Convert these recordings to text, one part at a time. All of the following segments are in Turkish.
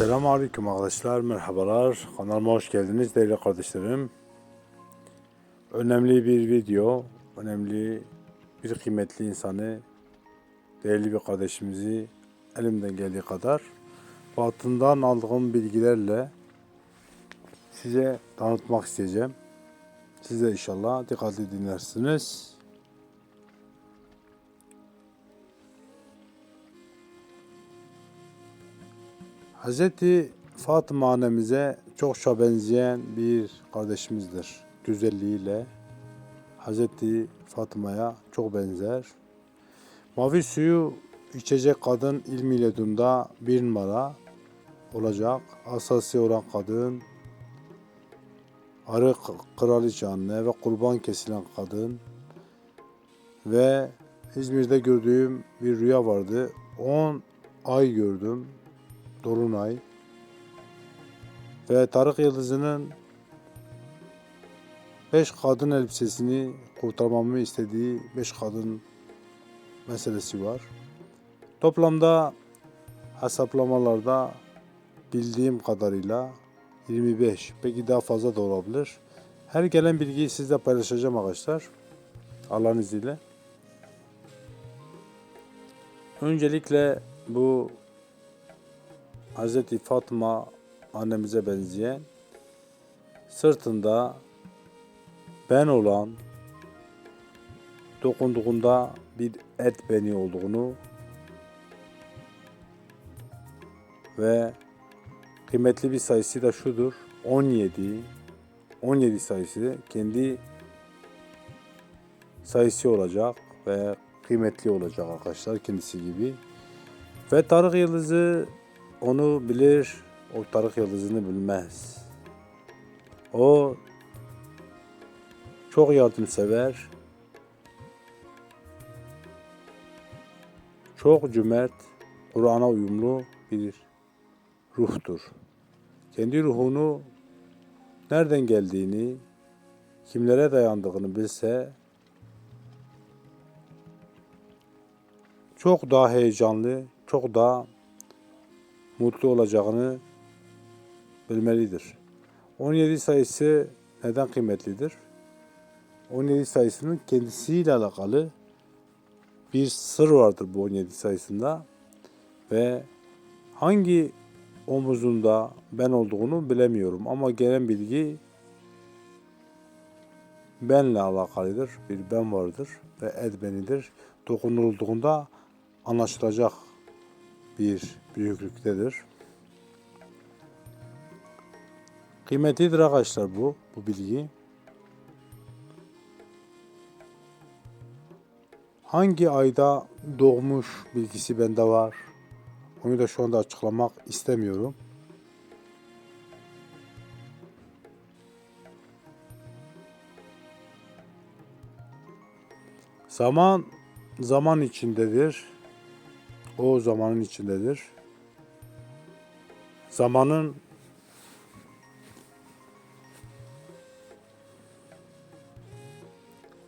Selamun Aleyküm arkadaşlar, merhabalar. Kanalıma hoş geldiniz değerli kardeşlerim. Önemli bir video, önemli bir kıymetli insanı, değerli bir kardeşimizi elimden geldiği kadar batından aldığım bilgilerle size tanıtmak isteyeceğim. Siz de inşallah dikkatli dinlersiniz. Hazreti Fatıma annemize çokça benzeyen bir kardeşimizdir. Güzelliğiyle Hazreti Fatıma'ya çok benzer. Mavi suyu içecek kadın ilmiyle dunda bir numara olacak. Asası olan kadın, arı kraliçe anne ve kurban kesilen kadın ve İzmir'de gördüğüm bir rüya vardı. 10 ay gördüm. Dolunay ve Tarık Yıldızı'nın beş kadın elbisesini kurtarmamı istediği beş kadın meselesi var. Toplamda hesaplamalarda bildiğim kadarıyla 25 belki daha fazla da olabilir. Her gelen bilgiyi sizle paylaşacağım arkadaşlar. Allah'ın izniyle. Öncelikle bu Hazreti Fatma annemize benzeyen sırtında ben olan dokunduğunda bir et beni olduğunu ve kıymetli bir sayısı da şudur 17 17 sayısı kendi sayısı olacak ve kıymetli olacak arkadaşlar kendisi gibi. Ve Tarık Yıldızı onu bilir, o Tarık Yıldızı'nı bilmez. O çok yardımsever, çok cömert, Kur'an'a uyumlu bir ruhtur. Kendi ruhunu nereden geldiğini, kimlere dayandığını bilse çok daha heyecanlı, çok daha mutlu olacağını bilmelidir. 17 sayısı neden kıymetlidir? 17 sayısının kendisiyle alakalı bir sır vardır bu 17 sayısında ve hangi omuzunda ben olduğunu bilemiyorum ama gelen bilgi benle alakalıdır. Bir ben vardır ve ed benidir. Dokunulduğunda anlaşılacak bir büyüklüktedir. Kıymetlidir arkadaşlar bu, bu bilgi. Hangi ayda doğmuş bilgisi bende var. Onu da şu anda açıklamak istemiyorum. Zaman zaman içindedir. O zamanın içindedir. Zamanın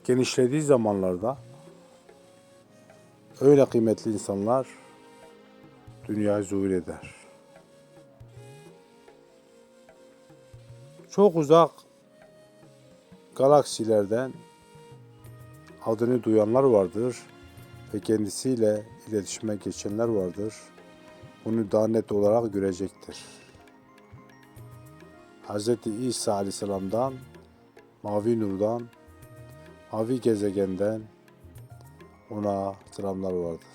genişlediği zamanlarda öyle kıymetli insanlar dünyaya zuhur eder. Çok uzak galaksilerden adını duyanlar vardır ve kendisiyle iletişime geçenler vardır. Bunu daha net olarak görecektir. Hz. İsa Aleyhisselam'dan, Mavi Nur'dan, Mavi gezegenden ona selamlar vardır.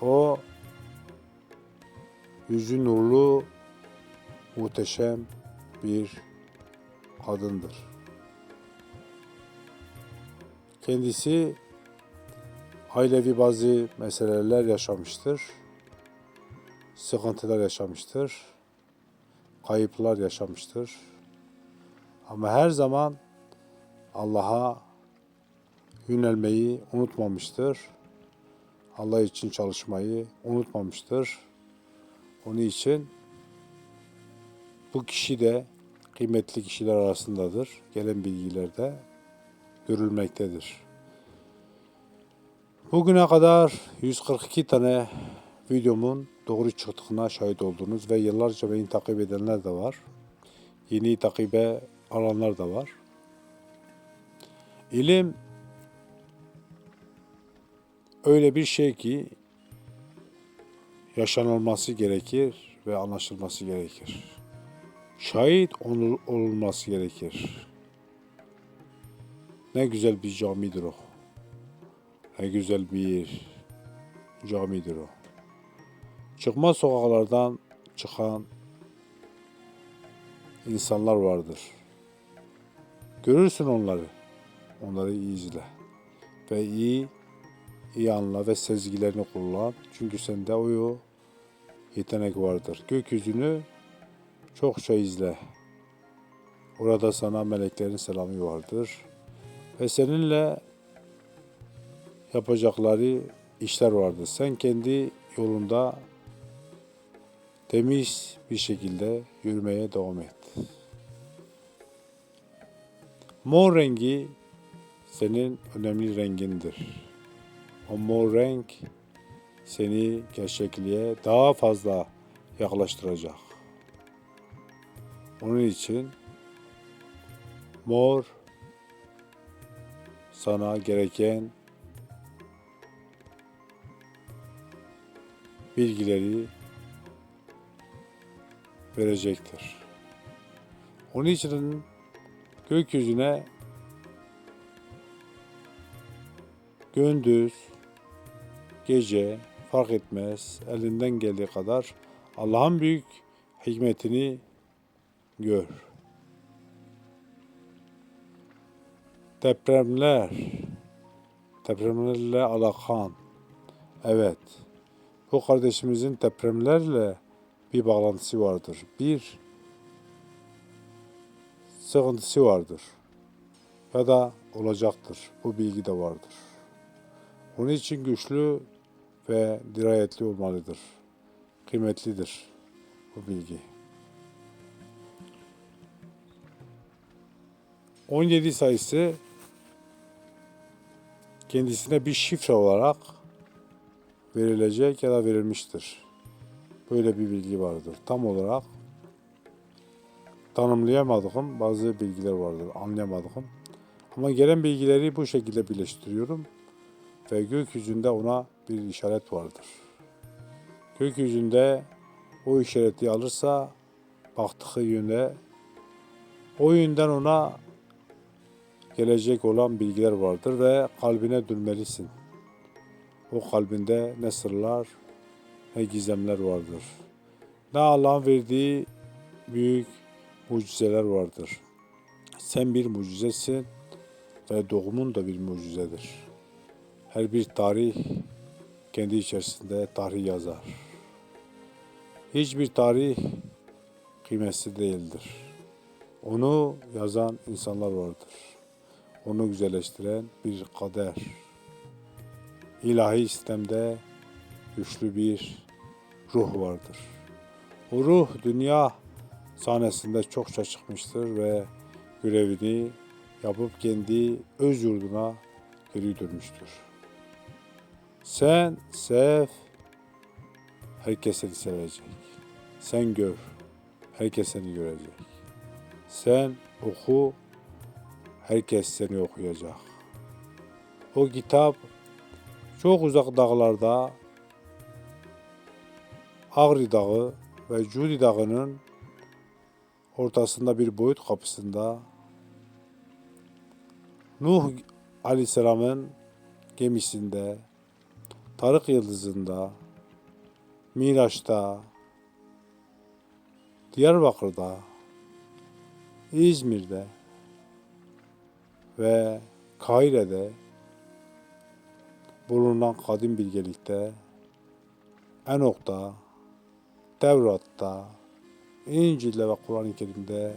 O yüzü nurlu, muhteşem bir kadındır. Kendisi ailevi bazı meseleler yaşamıştır. Sıkıntılar yaşamıştır. Kayıplar yaşamıştır. Ama her zaman Allah'a yönelmeyi unutmamıştır. Allah için çalışmayı unutmamıştır. Onun için bu kişi de kıymetli kişiler arasındadır. Gelen bilgilerde görülmektedir. Bugüne kadar 142 tane videomun doğru çıktığına şahit oldunuz ve yıllarca beni takip edenler de var. Yeni takibe alanlar da var. İlim öyle bir şey ki yaşanılması gerekir ve anlaşılması gerekir. Şahit ol- olunması gerekir. Ne güzel bir camidir o. Ne güzel bir camidir o. Çıkmaz sokaklardan çıkan insanlar vardır. Görürsün onları. Onları iyi izle. Ve iyi iyi anla ve sezgilerini kullan. Çünkü sende o yetenek vardır. Gökyüzünü çokça izle. Orada sana meleklerin selamı vardır. Ve seninle yapacakları işler vardır. Sen kendi yolunda temiz bir şekilde yürümeye devam et. Mor rengi senin önemli rengindir. O mor renk seni gerçekliğe daha fazla yaklaştıracak. Onun için mor sana gereken bilgileri verecektir. Onun için gökyüzüne gündüz, gece fark etmez elinden geldiği kadar Allah'ın büyük hikmetini gör. Depremler, depremlerle alakan, evet, bu kardeşimizin depremlerle bir bağlantısı vardır. Bir sıkıntısı vardır. Ya da olacaktır. Bu bilgi de vardır. Onun için güçlü ve dirayetli olmalıdır. Kıymetlidir bu bilgi. 17 sayısı kendisine bir şifre olarak verilecek ya da verilmiştir. Böyle bir bilgi vardır. Tam olarak tanımlayamadığım bazı bilgiler vardır, anlayamadığım. Ama gelen bilgileri bu şekilde birleştiriyorum ve gökyüzünde ona bir işaret vardır. Gökyüzünde o işareti alırsa baktığı yönde o yönden ona gelecek olan bilgiler vardır ve kalbine dönmelisin. O kalbinde ne sırlar ne gizemler vardır. Ne Allah'ın verdiği büyük mucizeler vardır. Sen bir mucizesin ve doğumun da bir mucizedir. Her bir tarih kendi içerisinde tarih yazar. Hiçbir tarih kıymetsiz değildir. Onu yazan insanlar vardır. Onu güzelleştiren bir kader. İlahi sistemde güçlü bir ruh vardır. O ruh dünya sahnesinde çokça çıkmıştır ve görevini yapıp kendi öz yurduna geri dönmüştür. Sen sev, herkes seni sevecek. Sen gör, herkes seni görecek. Sen oku, herkes seni okuyacak. O kitap çok uzak dağlarda Ağrı Dağı ve Cudi Dağı'nın ortasında bir boyut kapısında Nuh Aleyhisselam'ın gemisinde, Tarık Yıldızı'nda, Miraç'ta, Diyarbakır'da, İzmir'de ve Kahire'de bulunan kadim bilgelikte, Enok'ta, Tevrat'ta, İncil'de ve Kur'an-ı Kerim'de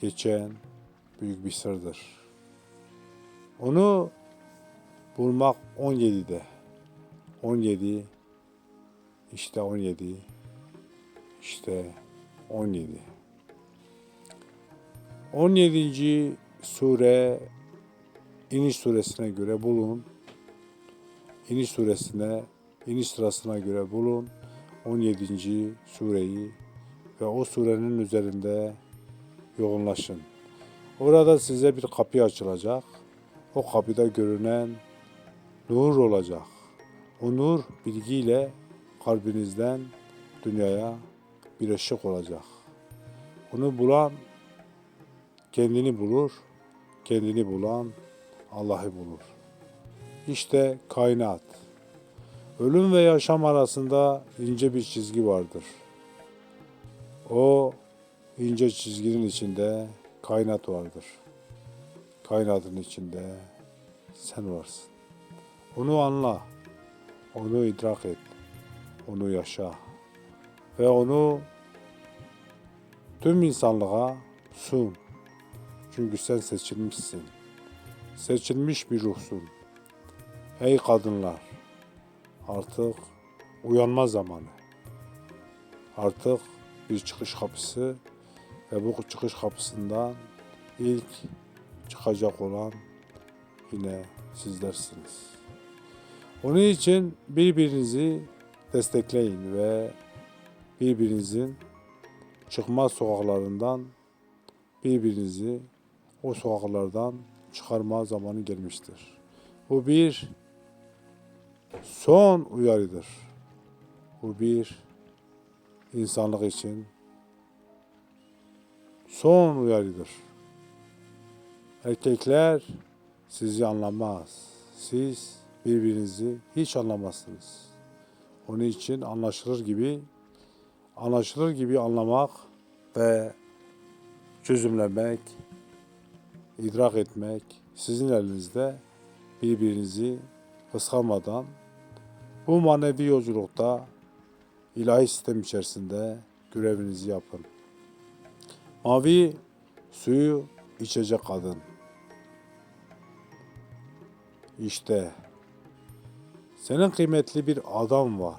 geçen büyük bir sırdır. Onu bulmak 17'de. 17 işte 17 işte 17. 17. sure İniş suresine göre bulun. İniş suresine iniş sırasına göre bulun 17. sureyi ve o surenin üzerinde yoğunlaşın. Orada size bir kapı açılacak. O kapıda görünen nur olacak. O nur bilgiyle kalbinizden dünyaya bir ışık olacak. Onu bulan kendini bulur, kendini bulan Allah'ı bulur. İşte kainat. Ölüm ve yaşam arasında ince bir çizgi vardır. O ince çizginin içinde kainat vardır. Kainatın içinde sen varsın. Onu anla, onu idrak et, onu yaşa ve onu tüm insanlığa sun. Çünkü sen seçilmişsin. Seçilmiş bir ruhsun. Ey kadınlar, artık uyanma zamanı. Artık bir çıkış kapısı ve bu çıkış kapısından ilk çıkacak olan yine sizlersiniz. Onun için birbirinizi destekleyin ve birbirinizin çıkmaz sokaklarından birbirinizi o sokaklardan çıkarma zamanı gelmiştir. Bu bir son uyarıdır. Bu bir insanlık için son uyarıdır. Erkekler sizi anlamaz. Siz birbirinizi hiç anlamazsınız. Onun için anlaşılır gibi anlaşılır gibi anlamak ve çözümlemek, idrak etmek sizin elinizde birbirinizi kıskanmadan bu manevi yolculukta ilahi sistem içerisinde görevinizi yapın. Mavi suyu içecek kadın. İşte senin kıymetli bir adam var.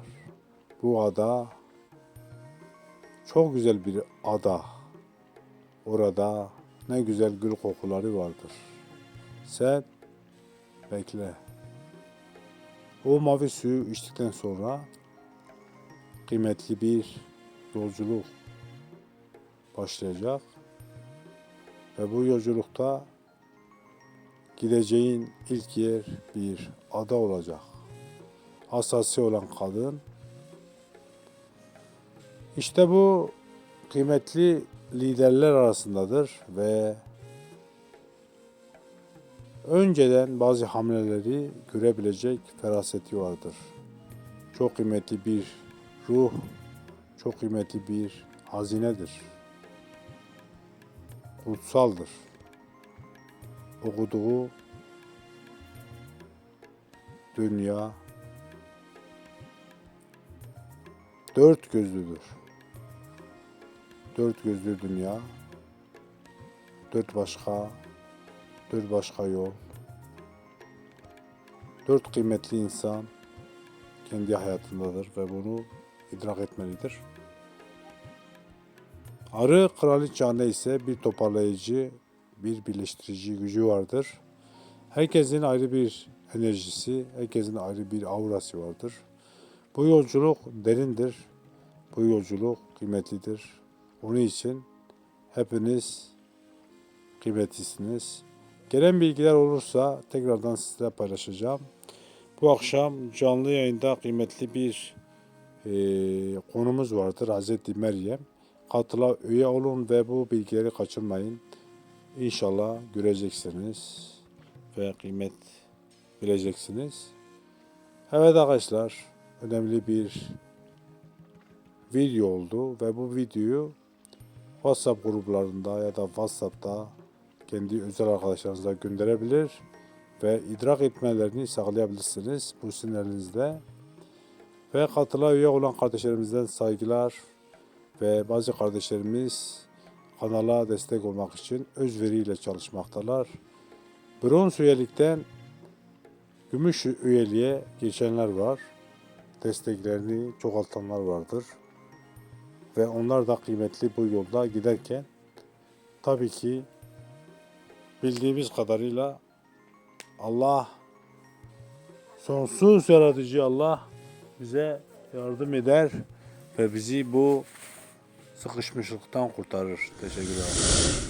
Bu ada çok güzel bir ada. Orada ne güzel gül kokuları vardır. Sen bekle. O mavi suyu içtikten sonra kıymetli bir yolculuk başlayacak. Ve bu yolculukta gideceğin ilk yer bir ada olacak. Hassasi olan kadın. İşte bu kıymetli liderler arasındadır ve önceden bazı hamleleri görebilecek feraseti vardır. Çok kıymetli bir ruh, çok kıymetli bir hazinedir. Kutsaldır. Okuduğu dünya dört gözlüdür. Dört gözlü dünya, dört başka, dört başka yol, dört kıymetli insan kendi hayatındadır ve bunu idrak etmelidir. Arı kraliçe ise bir toparlayıcı, bir birleştirici gücü vardır. Herkesin ayrı bir enerjisi, herkesin ayrı bir aurası vardır. Bu yolculuk derindir. Bu yolculuk kıymetlidir. Onun için hepiniz kıymetlisiniz. Gelen bilgiler olursa tekrardan sizle paylaşacağım. Bu akşam canlı yayında kıymetli bir e, konumuz vardır. Hazreti Meryem. Katıla üye olun ve bu bilgileri kaçırmayın. İnşallah göreceksiniz ve kıymet bileceksiniz. Evet arkadaşlar önemli bir video oldu ve bu videoyu WhatsApp gruplarında ya da WhatsApp'ta kendi özel arkadaşlarınıza gönderebilir ve idrak etmelerini sağlayabilirsiniz. Bu sizin. Ve katıla üye olan kardeşlerimizden saygılar ve bazı kardeşlerimiz kanala destek olmak için özveriyle çalışmaktalar. Bronz üyelikten gümüş üyeliğe geçenler var. Desteklerini çoğaltanlar vardır. Ve onlar da kıymetli bu yolda giderken tabii ki bildiğimiz kadarıyla Allah sonsuz yaratıcı Allah bize yardım eder ve bizi bu sıkışmışlıktan kurtarır. Teşekkür ederim.